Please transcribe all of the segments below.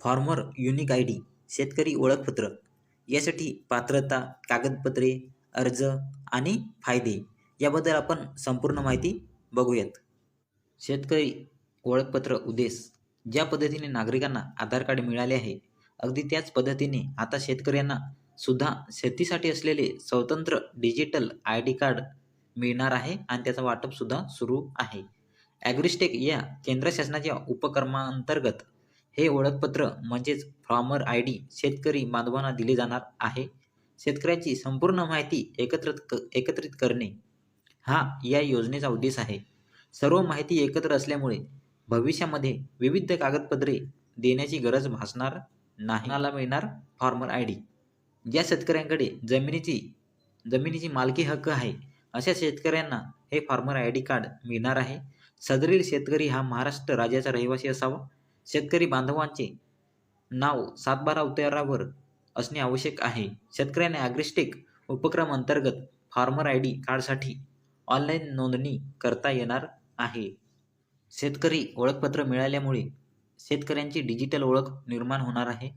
Farmer unique I D शेतकरी ओळखपत्र. यासाठी पात्रता कागदपत्रे अर्ज आणि फायदे याबद्दल आपण संपूर्ण माहिती बघूयात. शेतकरी ओळखपत्र उद्देश ज्या पद्धतीने नागरिकांना आधार कार्ड मिळाले आहे अगदी त्याच पद्धतीने आता शेतकऱ्यांना सुद्धा शेतीसाठी असलेले स्वतंत्र डिजिटल आय डी कार्ड मिळणार आहे आणि त्याचं वाटपसुद्धा सुरू आहे. ॲग्रिस्टेक या केंद्र शासनाच्या उपक्रमांतर्गत हे ओळखपत्र म्हणजेच फार्मर आय डी शेतकरी बांधवांना दिले जाणार आहे. शेतकऱ्याची संपूर्ण माहिती एकत्रित क एकत्रित करणे हा या योजनेचा उद्देश आहे. सर्व माहिती एकत्र असल्यामुळे भविष्यामध्ये विविध कागदपत्रे देण्याची गरज भासणार नाही. मिळणार फार्मर आय डी. ज्या शेतकऱ्यांकडे जमिनीची जमिनीची मालकी हक्क आहे अशा शेतकऱ्यांना हे फार्मर आय डी कार्ड मिळणार आहे. सदरील शेतकरी हा महाराष्ट्र राज्याचा रहिवासी असावा. शेतकरी बांधवांचे नाव सातबारा उतारावर असणे आवश्यक आहे. शेतकऱ्याने ॲग्रिस्टेक उपक्रम अंतर्गत फार्मर आय डी कार्डसाठी ऑनलाईन नोंदणी करता येणार आहे. शेतकरी ओळखपत्र मिळाल्यामुळे शेतकऱ्यांची डिजिटल ओळख निर्माण होणार आहे.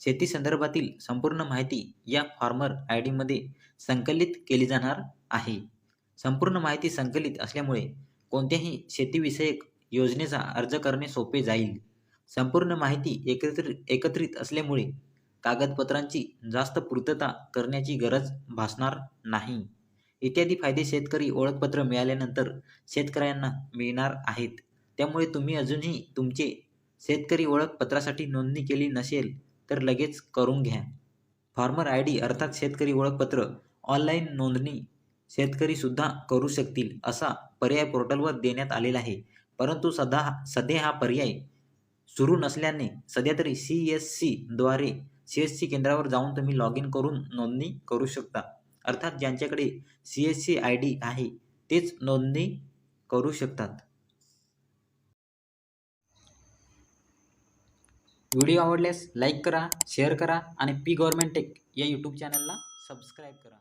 शेती संदर्भातील संपूर्ण माहिती या फार्मर आय डीमध्ये संकलित केली जाणार आहे. संपूर्ण माहिती संकलित असल्यामुळे कोणत्याही शेतीविषयक योजनेचा अर्ज करणे सोपे जाईल. संपूर्ण माहिती एकत्रित एकत्रित असल्यामुळे कागदपत्रांची जास्त पूर्तता करण्याची गरज भासणार नाही. इत्यादी फायदे शेतकरी ओळखपत्र मिळाल्यानंतर शेतकऱ्यांना मिळणार आहेत. त्यामुळे तुम्ही अजूनही तुमचे शेतकरी ओळखपत्रासाठी नोंदणी केली नसेल तर लगेच करून घ्या. फार्मर आय डी अर्थात शेतकरी ओळखपत्र ऑनलाईन नोंदणी शेतकरीसुद्धा करू शकतील असा पर्याय पोर्टलवर देण्यात आलेला आहे. परंतु सदा सध्या हा पर्याय सुरू नसल्याने सध्या तरी सी एस सीद्वारे सी एस सी केंद्रावर जाऊन तुम्ही लॉग इन करून नोंदणी करू शकता. अर्थात ज्यांच्याकडे C S C I D आहे तेच नोंदणी करू शकतात. व्हिडिओ आवडल्यास लाईक करा शेअर करा आणि पी गव्हर्मेंट टेक या यूट्यूब चॅनलला सबस्क्राईब करा.